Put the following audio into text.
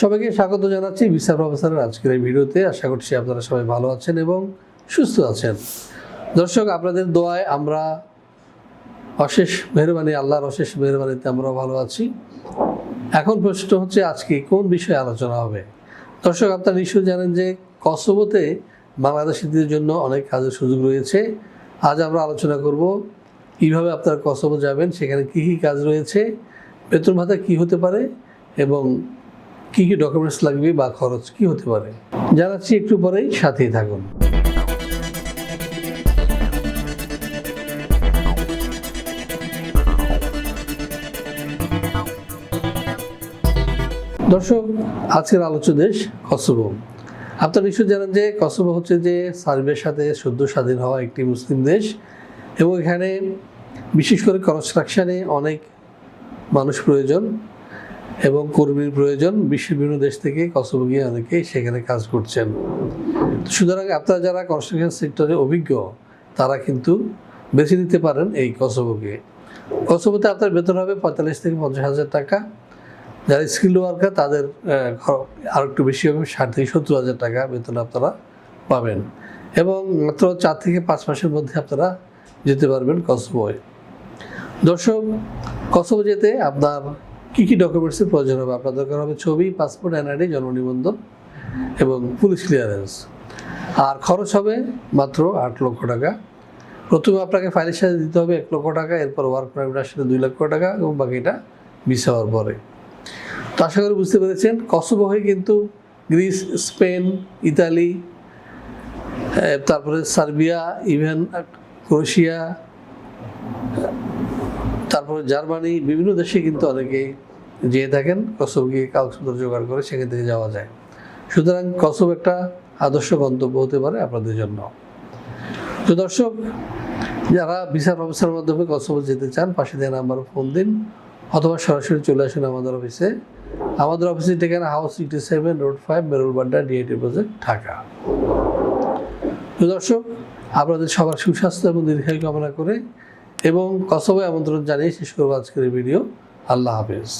সবাইকে স্বাগত জানাচ্ছি ভিসা প্রফেসরের আজকের এই ভিডিওতে। আশা করছি আপনারা সবাই ভালো আছেন এবং সুস্থ আছেন। দর্শক, আপনাদের দোয়ায় আমরা অশেষ মেহরবানি, আল্লাহর অশেষ মেহরবানিতে আমরা ভালো আছি। এখন প্রশ্ন হচ্ছে, আজকে কোন বিষয়ে আলোচনা হবে? দর্শক, আপনারা নিশ্চয়ই জানেন যে কসোভোতে বাংলাদেশিদের জন্য অনেক কাজের সুযোগ রয়েছে। আজ আমরা আলোচনা করব, কীভাবে আপনারা কসোভো যাবেন, সেখানে কী কী কাজ রয়েছে বেতন ভাতা কী হতে পারে এবং কী কী ডকুমেন্টস লাগবে বা খরচ কী হতে পারে? জানাচ্ছি একটু পরেই, সাথেই থাকুন। দর্শক, আজকের আলোচ্য দেশ কসোভো। আপনারা নিশ্চয়ই জানেন যে কসোভো হচ্ছে যে সার্বিয়ার সাথে সদ্য স্বাধীন হওয়া একটি মুসলিম দেশ এবং এখানে বিশেষ করে কনস্ট্রাকশনে অনেক মানুষ প্রয়োজন। এবং কর্মীর প্রয়োজন, বিশ্বের বিভিন্ন দেশ থেকে কসোভো গিয়ে অনেকেই সেখানে কাজ করছেন। সুতরাং আপনারা যারা কনস্ট্রাকশন সেক্টরে অভিজ্ঞ, তারা কিন্তু বেছে নিতে পারেন এই কসোভোকে কসোভোতে আপনার বেতন হবে পঁয়তাল্লিশ থেকে পঞ্চাশ হাজার টাকা। যারা স্কিল ওয়ার্কার তাদের আর একটু বেশি হবে, ষাট থেকে সত্তর হাজার টাকা বেতন আপনারা পাবেন। এবং মাত্র চার থেকে পাঁচ মাসের মধ্যে আপনারা যেতে পারবেন কসোভোয় দর্শক কসোভো যেতে আপনার কী কী ডকুমেন্টসের প্রয়োজন হবে? আপনার দরকার হবে ছবি পাসপোর্ট এনআইডি জন্ম নিবন্ধন এবং পুলিশ ক্লিয়ারেন্স আর খরচ হবে মাত্র আট লক্ষ টাকা। প্রথমে আপনাকে ফাইলের সাথে দিতে হবে এক লক্ষ টাকা, এরপর ওয়ার্ক পারমিট আসলে দুই লক্ষ টাকা এবং বাকিটা ভিসা হওয়ার পরে। তো আশা করি বুঝতে পেরেছেন কসোভো হয়ে কিন্তু গ্রিস স্পেন ইতালি তারপরে সার্বিয়া ইভেন ক্রোয়েশিয়া তারপরে জার্মানি বিভিন্ন দেশে কিন্তু অনেকে যেয়ে থাকেন কসোভো গিয়ে কাগজপত্র জোগাড় করে সেখান থেকে যাওয়া যায়। সুতরাং কসোভো একটা আদর্শ গন্তব্য হতে পারে আপনাদের জন্য। তো দর্শক, যারা বিচার প্রফেসরের মাধ্যমে কসোভো যেতে চান, পাশে দেওয়া নাম্বার ফোন দিন অথবা সরাসরি চলে আসুন আমাদের অফিসে। আমাদের অফিসে ঠিকানা house sixty seven, road five, Merul Merul Badda DIT project, Dhaka. তো দর্শক, আপনাদের সবার সুস্বাস্থ্য এবং দীর্ঘায়ু কামনা করে এবং কসবে আমন্ত্রণ জানিয়ে শেষ করব আজকের ভিডিও। আল্লাহ হাফেজ।